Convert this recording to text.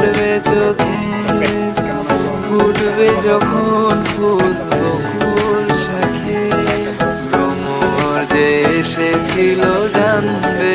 পড়বে চোখে ফুটবে যখন ফুল বকুল শাখে। ভ্রমর যে এসেছিল জানবে